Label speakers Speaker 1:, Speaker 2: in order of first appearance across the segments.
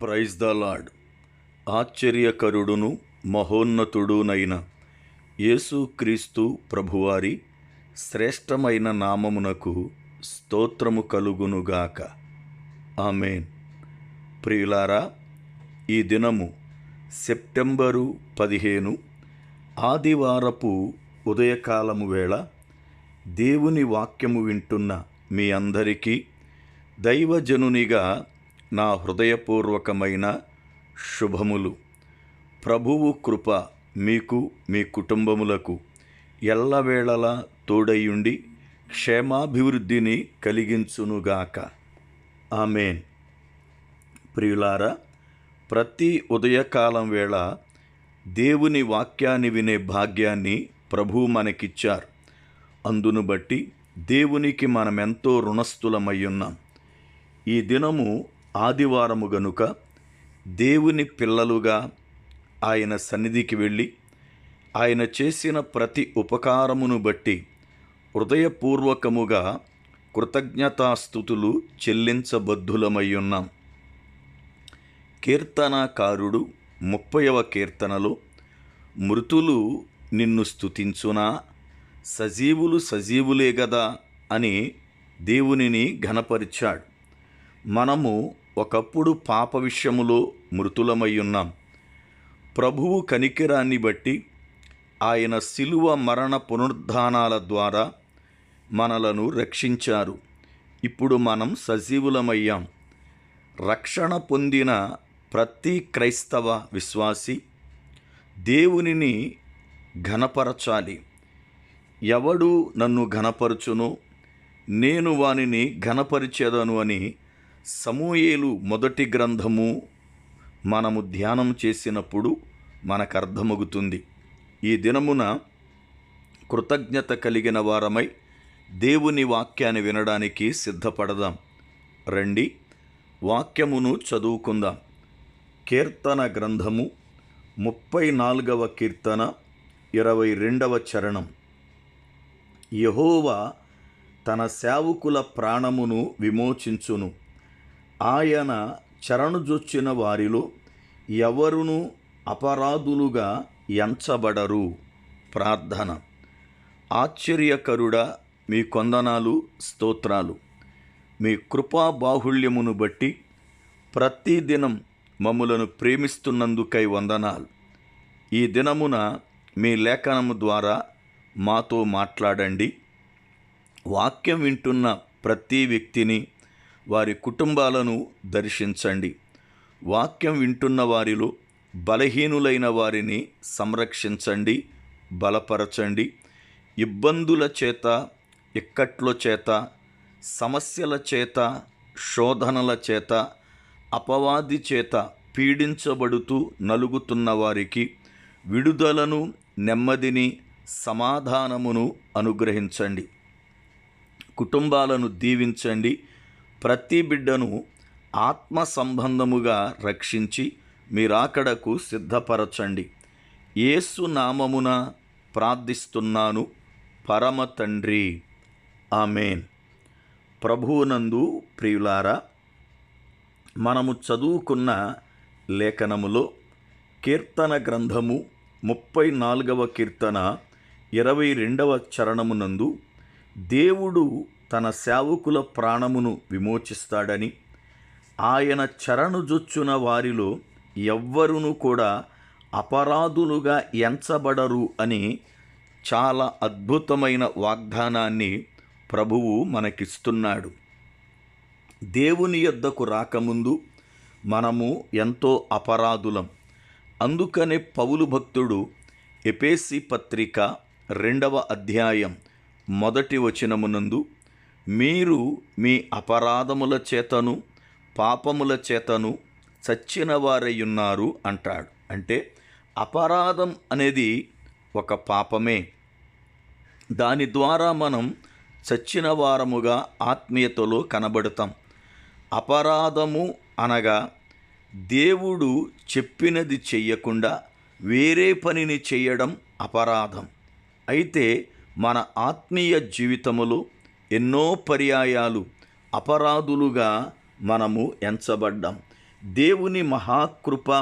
Speaker 1: Praise the lord. ఆశ్చర్యకరుడును మహోన్నతుడునైన యేసుక్రీస్తు ప్రభువారి శ్రేష్టమైన నామమునకు స్తోత్రము కలుగునుగాక ఆమెన్. ప్రియులారా ఈ దినము సెప్టెంబరు పదిహేను ఆదివారపు ఉదయకాలము వేళ దేవుని వాక్యము వింటున్న మీ అందరికీ దైవజనునిగా నా హృదయపూర్వకమైన శుభములు. ప్రభువు కృప మీకు మీ కుటుంబములకు ఎల్లవేళలా తోడయుండి క్షేమాభివృద్ధిని కలిగించునుగాక. ఆమెన్. ప్రియులారా ప్రతి ఉదయకాలం వేళ దేవుని వాక్యాన్ని వినే భాగ్యాన్ని ప్రభు మనకిచ్చారు. అందును బట్టి దేవునికి మనమెంతో రుణస్థులమై ఉన్నాం. ఈ దినము ఆదివారము గనుక దేవుని పిల్లలుగా ఆయన సన్నిధికి వెళ్ళి ఆయన చేసిన ప్రతి ఉపకారమును బట్టి హృదయపూర్వకముగా కృతజ్ఞతాస్థుతులు చెల్లించబద్ధులమై ఉన్నాం కీర్తనాకారుడు ముప్పైవ కీర్తనలో మృతులు నిన్ను స్థుతించునా సజీవులు సజీవులే గదా? అని దేవునిని ఘనపరిచాడు. మనము ఒకప్పుడు పాప విషయములో మృతులమై ఉన్నాం ప్రభువు కనికిరాన్ని బట్టి ఆయన శిలువ మరణ పునరుద్ధానాల ద్వారా మనలను రక్షించారు. ఇప్పుడు మనం సజీవులమయ్యాం. రక్షణ పొందిన ప్రతి క్రైస్తవ విశ్వాసి దేవునిని ఘనపరచాలి. ఎవడు నన్ను ఘనపరచును? నేను వానిని ఘనపరిచేదను అని సమూయేలు మొదటి గ్రంథము మనము ధ్యానం చేసినప్పుడు మనకు అర్థమవుతుంది ఈ దినమున కృతజ్ఞత కలిగిన వారమై దేవుని వాక్యాన్ని వినడానికి సిద్ధపడదాం. రండి వాక్యమును చదువుకుందాం. కీర్తన గ్రంథము ముప్పై నాలుగవ కీర్తన ఇరవై రెండవ చరణం. యహోవా తన సేవకుల ప్రాణమును విమోచించును. ఆయన చరణుజొచ్చిన వారిలో ఎవరును అపరాధులుగా ఎంచబడరు. ప్రార్థన. ఆశ్చర్యకరుడా మీ కొందనాలు స్తోత్రాలు. మీ కృపా బాహుళ్యమును బట్టి ప్రతిదినం మమ్ములను ప్రేమిస్తున్నందుకై వందనాలు. ఈ దినమున మీ లేఖనము ద్వారా మాతో మాట్లాడండి. వాక్యం వింటున్న ప్రతి వ్యక్తిని వారి కుటుంబాలను దర్శించండి. వాక్యం వింటున్న వారిలో బలహీనులైన వారిని సంరక్షించండి బలపరచండి. ఇబ్బందుల చేత ఇక్కట్ల చేత సమస్యల చేత శోధనల చేత అపవాది చేత పీడించబడుతూ నలుగుతున్న వారికి విడుదలను నెమ్మదిని సమాధానమును అనుగ్రహించండి. కుటుంబాలను దీవించండి. ప్రతి బిడ్డను ఆత్మ సంబంధముగా రక్షించి మీరాకడకు సిద్ధపరచండి. యేసు నామమున ప్రార్థిస్తున్నాను. పరమ తండ్రి. ఆమెన్. ప్రభువునందు ప్రియులారా మనము చదువుకున్న లేఖనములో కీర్తన గ్రంథము ముప్పై నాలుగవ కీర్తన ఇరవై రెండవ చరణమునందు దేవుడు తన సేవకుల ప్రాణమును విమోచిస్తాడని ఆయన చరణుజొచ్చున వారిలో ఎవ్వరును కూడా అపరాధులుగా ఎంచబడరు అని చాలా అద్భుతమైన వాగ్దానాన్ని ప్రభువు మనకిస్తున్నాడు. దేవుని యొద్దకు రాకముందు మనము ఎంతో అపరాధులం. అందుకనే పౌలు భక్తుడు ఎపేసి పత్రిక రెండవ అధ్యాయం మొదటి వచనమునందు మీరు మీ అపరాధముల చేతను పాపముల చేతను చచ్చిన వారయ్యున్నారు అంటాడు. అంటే అపరాధం అనేది ఒక పాపమే. దాని ద్వారా మనం చచ్చిన వారముగా ఆత్మీయతలో కనబడతాం. అపరాధము అనగా దేవుడు చెప్పినది చెయ్యకుండా వేరే పనిని చేయడం అపరాధం. అయితే మన ఆత్మీయ జీవితములో ఎన్నో పర్యాయాలు అపరాధులుగా మనము ఎంచబడ్డాం. దేవుని మహాకృప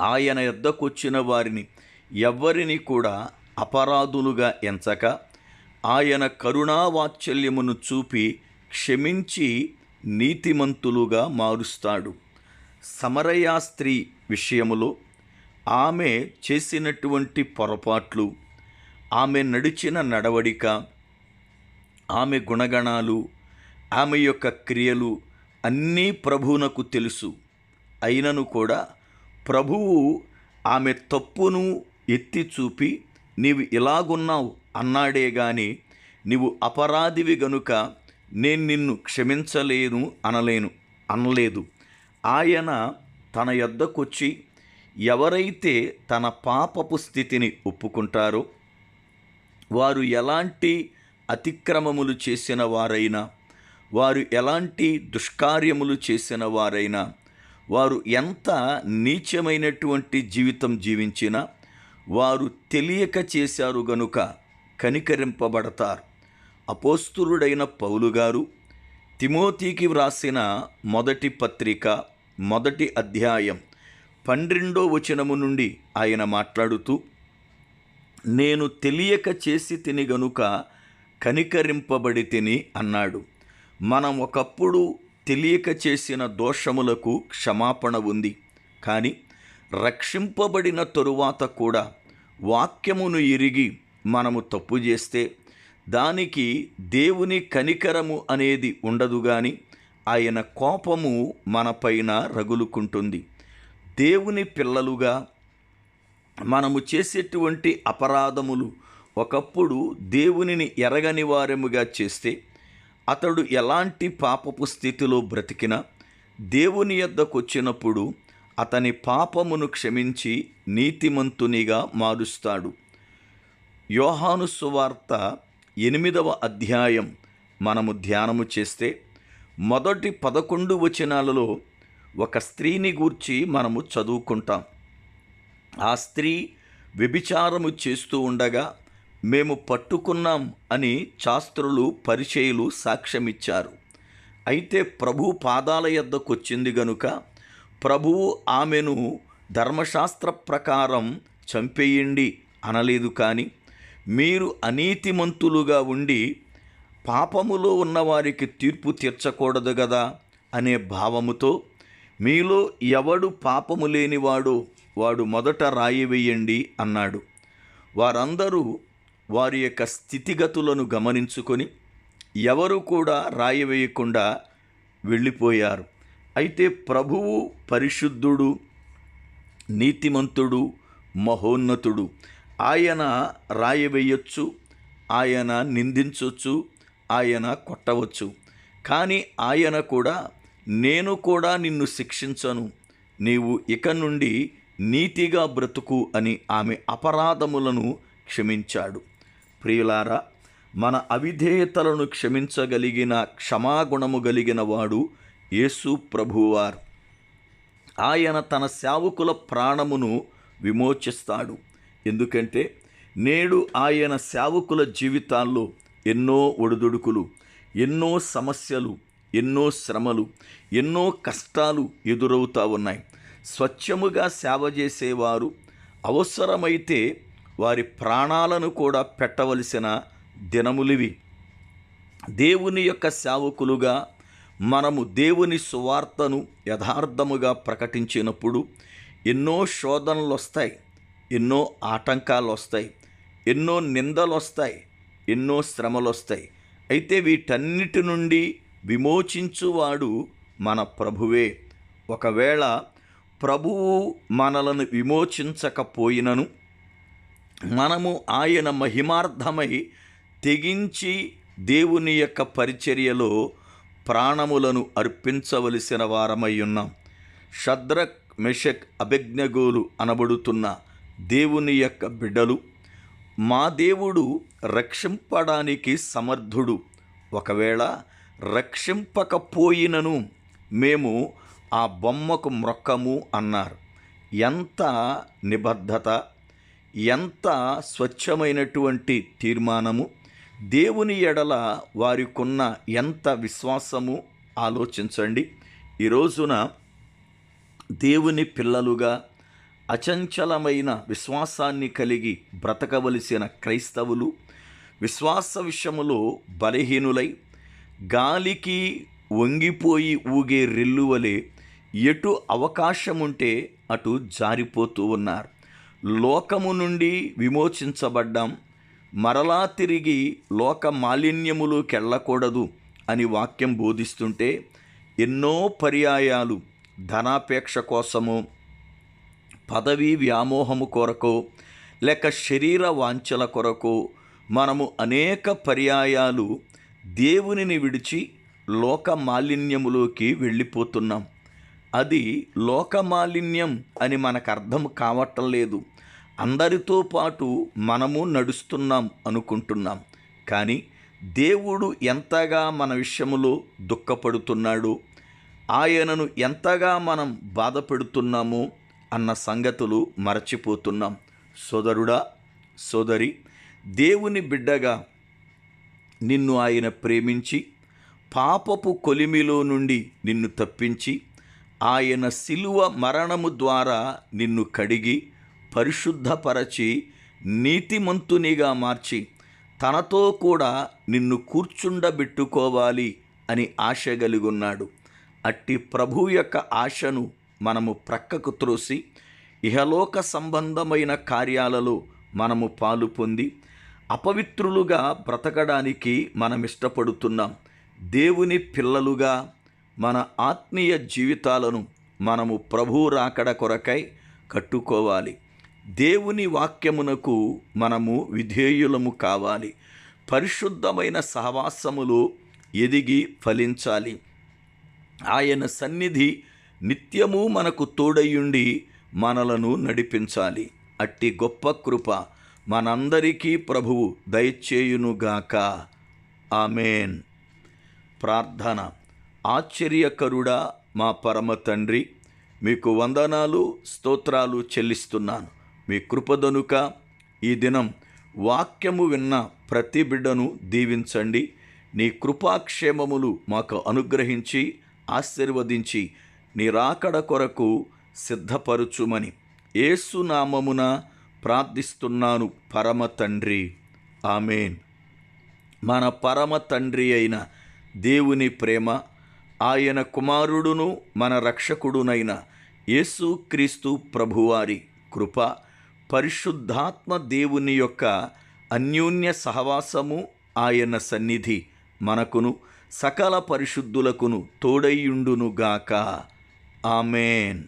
Speaker 1: ఆయన ఎద్దకొచ్చిన వారిని ఎవ్వరిని కూడా అపరాధులుగా ఎంచక ఆయన కరుణావాత్సల్యమును చూపి క్షమించి నీతిమంతులుగా మారుస్తాడు. సమరయా స్త్రీ విషయములో ఆమె చేసినటువంటి పొరపాట్లు ఆమె నడిచిన నడవడిక ఆమె గుణగణాలు ఆమె యొక్క క్రియలు అన్నీ ప్రభువునకు తెలుసు. అయినను కూడా ప్రభువు ఆమె తప్పును ఎత్తి చూపి నీవు ఇలాగున్నావు అన్నాడే గాని నీవు అపరాధివి గనుక నేను నిన్ను క్షమించలేను అనలేను అనలేదు. ఆయన తన యొద్దకొచ్చి ఎవరైతే తన పాపపు స్థితిని ఒప్పుకుంటారో వారు ఎలాంటి అతిక్రమములు చేసిన వారైనా వారు ఎలాంటి దుష్కార్యములు చేసిన వారైనా వారు ఎంత నీచమైనటువంటి జీవితం జీవించినా వారు తెలియక చేశారు గనుక కనికరింపబడతారు. అపోస్తులుడైన పౌలు గారు తిమోతికి వ్రాసిన మొదటి పత్రిక మొదటి అధ్యాయం పన్నెండో వచనము నుండి ఆయన మాట్లాడుతూ నేను తెలియక చేసి తిని గనుక కనికరింపబడి తిని అన్నాడు. మనం ఒకప్పుడు తెలియక చేసిన దోషములకు క్షమాపణ ఉంది. కానీ రక్షింపబడిన తరువాత కూడా వాక్యమును ఇరిగి మనము తప్పు చేస్తే దానికి దేవుని కనికరము అనేది ఉండదు కానీ ఆయన కోపము మనపైన రగులుకుంటుంది. దేవుని పిల్లలుగా మనము చేసేటువంటి అపరాధములు ఒకప్పుడు దేవునిని ఎరగని వారముగా చేస్తే అతడు ఎలాంటి పాపపు స్థితిలో బ్రతికినా దేవుని యొద్దకు వచ్చినప్పుడు అతని పాపమును క్షమించి నీతిమంతునిగా మారుస్తాడు. యోహాను సువార్త ఎనిమిదవ అధ్యాయం మనము ధ్యానము చేస్తే మొదటి పదకొండు వచనాలలో ఒక స్త్రీని గూర్చి మనము చదువుకుంటాం. ఆ స్త్రీ వ్యభిచారము చేస్తూ ఉండగా మేము పట్టుకున్నాం అని శాస్త్రులు పరిచయులు సాక్ష్యమిచ్చారు. అయితే ప్రభు పాదాల యొద్దకు వచ్చింది గనుక ప్రభువు ఆమెను ధర్మశాస్త్ర ప్రకారం చంపేయండి అనలేదు కానీ మీరు అనీతిమంతులుగా ఉండి పాపములో ఉన్నవారికి తీర్పు తీర్చకూడదు కదా అనే భావముతో మీలో ఎవడు పాపము లేనివాడో వాడు మొదట రాయి వేయండి అన్నాడు. వారందరూ వారి యొక్క స్థితిగతులను గమనించుకొని ఎవరు కూడా రాయి వేయకుండా వెళ్ళిపోయారు. అయితే ప్రభువు పరిశుద్ధుడు నీతిమంతుడు మహోన్నతుడు. ఆయన రాయవేయొచ్చు ఆయన నిందించవచ్చు ఆయన కొట్టవచ్చు. కానీ ఆయన కూడా నేను కూడా నిన్ను శిక్షించను. నీవు ఇక నుండి నీతిగా బ్రతుకు అని ఆమె అపరాధములను క్షమించాడు. ప్రియులారా మన అవిధేయతలను క్షమించగలిగిన క్షమాగుణము కలిగిన వాడు యేసు ప్రభువారు. ఆయన తన సేవకుల ప్రాణమును విమోచిస్తాడు. ఎందుకంటే నేడు ఆయన సేవకుల జీవితాల్లో ఎన్నో ఒడిదుడుకులు ఎన్నో సమస్యలు ఎన్నో శ్రమలు ఎన్నో కష్టాలు ఎదురవుతూ ఉన్నాయి. స్వచ్ఛముగా సేవ చేసేవారు అవసరమైతే వారి ప్రాణాలను కూడా పెట్టవలసిన దినములివి. దేవుని యొక్క సేవకులుగా మనము దేవుని సువార్తను యథార్థముగా ప్రకటించినప్పుడు ఎన్నో శోధనలు వస్తాయి ఎన్నో ఆటంకాలు వస్తాయి ఎన్నో నిందలు వస్తాయి ఎన్నో శ్రమలు వస్తాయి అయితే వీటన్నిటి నుండి విమోచించువాడు మన ప్రభువే. ఒకవేళ ప్రభువు మనలను విమోచించకపోయినను మనము ఆయన మహిమార్థమై తెగించి దేవుని యొక్క పరిచర్యలో ప్రాణములను అర్పించవలసిన వారమై ఉన్నాం. షద్రక్ మెషక్ అభిజ్ఞగోలు అనబడుతున్న దేవుని యొక్క బిడ్డలు మా దేవుడు రక్షింపడానికి సమర్థుడు. ఒకవేళ రక్షింపకపోయినను మేము ఆ బొమ్మకు మ్రొక్కము అన్నారు. ఎంత నిబద్ధత ఎంత స్వచ్ఛమైనటువంటి తీర్మానము దేవుని ఎడల వారికున్న ఎంత విశ్వాసము ఆలోచించండి. ఈ రోజున దేవుని పిల్లలుగా అచంచలమైన విశ్వాసాన్ని కలిగి బ్రతకవలసిన క్రైస్తవులు విశ్వాస విషయములో బలహీనులై గాలికి వంగిపోయి ఊగే రెల్లువలే ఎటు అవకాశముంటే అటు జారిపోతూ ఉన్నారు. లోకము నుండి విమోచించబడ్డాం. మరలా తిరిగి లోక మాలిన్యములోకి అని వాక్యం బోధిస్తుంటే ఎన్నో పర్యాయాలు ధనాపేక్ష కోసము పదవీ వ్యామోహము కొరకు లేక శరీర వాంఛల కొరకు మనము అనేక పర్యాయాలు దేవునిని విడిచి లోక మాలిన్యములోకి వెళ్ళిపోతున్నాం. అది లోక మాలిన్యం అని మనకు అర్థం కావటం లేదు. అందరితో పాటు మనము నడుస్తున్నాం అనుకుంటున్నాం. కానీ దేవుడు ఎంతగా మన విషయములో దుఃఖపడుతున్నాడు? ఆయనను ఎంతగా మనం బాధపెడుతున్నామో? అన్న సంగతులు మరచిపోతున్నాం. సోదరుడా సోదరి దేవుని బిడ్డగా నిన్ను ఆయన ప్రేమించి పాపపు కొలిమిలో నుండి నిన్ను తప్పించి ఆయన శిలువ మరణము ద్వారా నిన్ను కడిగి పరిశుద్ధపరచి నీతిమంతునిగా మార్చి తనతో కూడా నిన్ను కూర్చుండబెట్టుకోవాలి అని ఆశ కలిగి ఉన్నాడు అట్టి ప్రభు యొక్క ఆశను మనము ప్రక్కకు త్రోసి ఇహలోక సంబంధమైన కార్యాలలో మనము పాలు పొంది అపవిత్రులుగా బ్రతకడానికి మనం ఇష్టపడుతున్నాం దేవుని పిల్లలుగా మన ఆత్మీయ జీవితాలను మనము ప్రభు రాకడ కొరకై కట్టుకోవాలి. దేవుని వాక్యమునకు మనము విధేయులము కావాలి. పరిశుద్ధమైన సహవాసములో ఎదిగి ఫలించాలి. ఆయన సన్నిధి నిత్యము మనకు తోడయుండి మనలను నడిపించాలి. అట్టి గొప్ప కృప మనందరికీ ప్రభువు దయచేయునుగాక ఆమెన్. ప్రార్థన. ఆశ్చర్యకరుడా మా పరమ తండ్రి మీకు వందనాలు స్తోత్రాలు చెల్లిస్తున్నాను. మీ కృపదనుక ఈ దినం వాక్యము విన్న ప్రతి బిడ్డను దీవించండి. నీ కృపాక్షేమములు మాకు అనుగ్రహించి ఆశీర్వదించి నీ రాకడ కొరకు సిద్ధపరుచుమని ఏసునామమున ప్రార్థిస్తున్నాను పరమ తండ్రి. ఆమెన్. మన పరమ తండ్రి అయిన దేవుని ప్రేమ ఆయన కుమారుడును మన రక్షకుడునైన యేసుక్రీస్తు ప్రభువారి కృప పరిశుద్ధాత్మ దేవుని యొక్క అన్యోన్య సహవాసము ఆయన సన్నిధి మనకును సకల పరిశుద్ధులకును తోడైయుండునుగాక ఆమెన్.